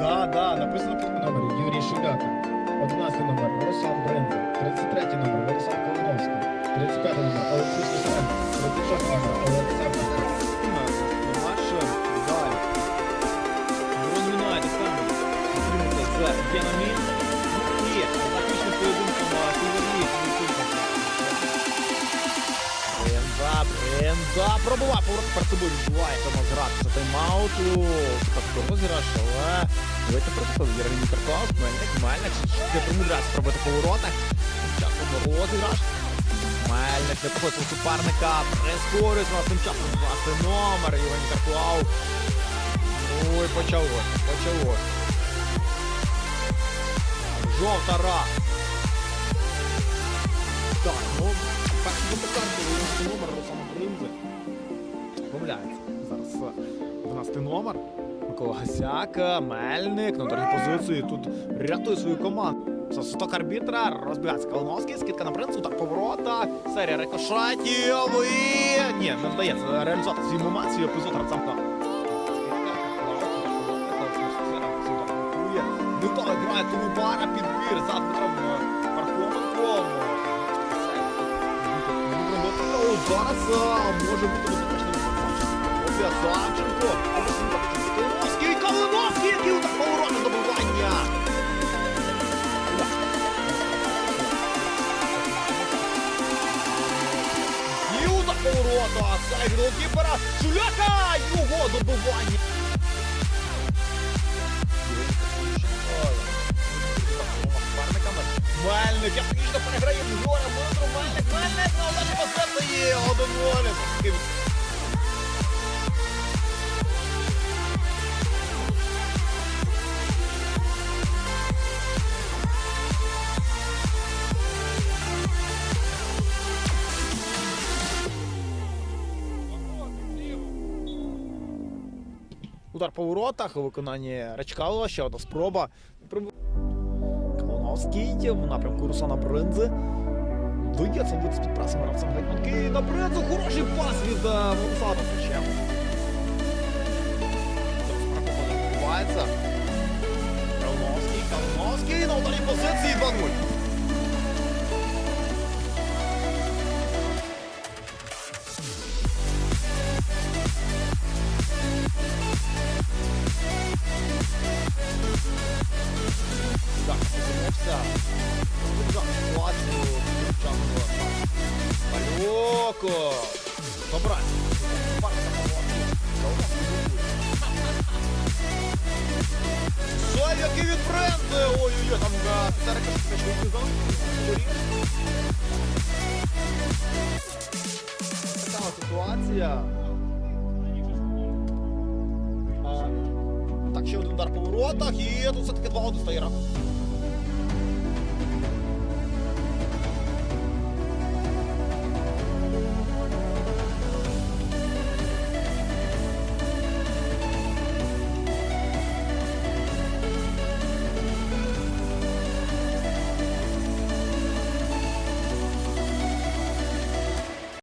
да, да, написано по номері. Юрій Шуляка. 11 номер Руслан Бренда, 33 номер Борислав Колиновський. 35 номер Олексій Сусенко. 36 номер Олександр. Бренза, пробуває, поворот перед собою відбуває, тому грати за тайм-ауту. Так, розіграш, але давайте просто Єрені Карклаус, Мельник, Мельник, ще примудряється пробити поворота. Часом розіграш. Мельник не проходить суперника, прискорюється, нас тим часом 20 номер, Євгеній Карклау. Ой, почалось, почалось. Жовта ра. Так, ну, перший запитанки, 11 номер Руслан Помиляється. Зараз е, 12 номер. Микола е, Мельник на другій позиції. Тут рятує свою команду. Це сток арбітра, розбігається Калиновський, скидка на принцу, удар поворота, серія рикошетів і... Ні, не вдається реалізувати свій момент, свій епізод Рацамка. Віталій грає тому пара підбір за Дмитром е, Пархоменком. Зараз е, може бути Опія Савченко. Калиновський, Калиновський, який удар поворота добивання. І удар поворота. Сайт голкіпера. Шуляка. Його добивання. Мельник, я фактично переграє Жора, Дмитро, Мельник, Мельник, на ударі позиції, один волі. Удар по воротах у виконанні ще одна спроба. Колоновський в напрямку Руслана Бринзи. Вдається бути з-під пресом гравцем гетьманки. На Бринзу хороший пас від е, Владислава Павличем. Відбувається. Калиновський, Калиновський на ударній позиції 2-0. Пальоко. Добре. Соль, від бренди! Ой-ой-ой, там е, Писарик. Така ситуація. Так, ще один удар по воротах, і тут все-таки 2-1 стає рахунок.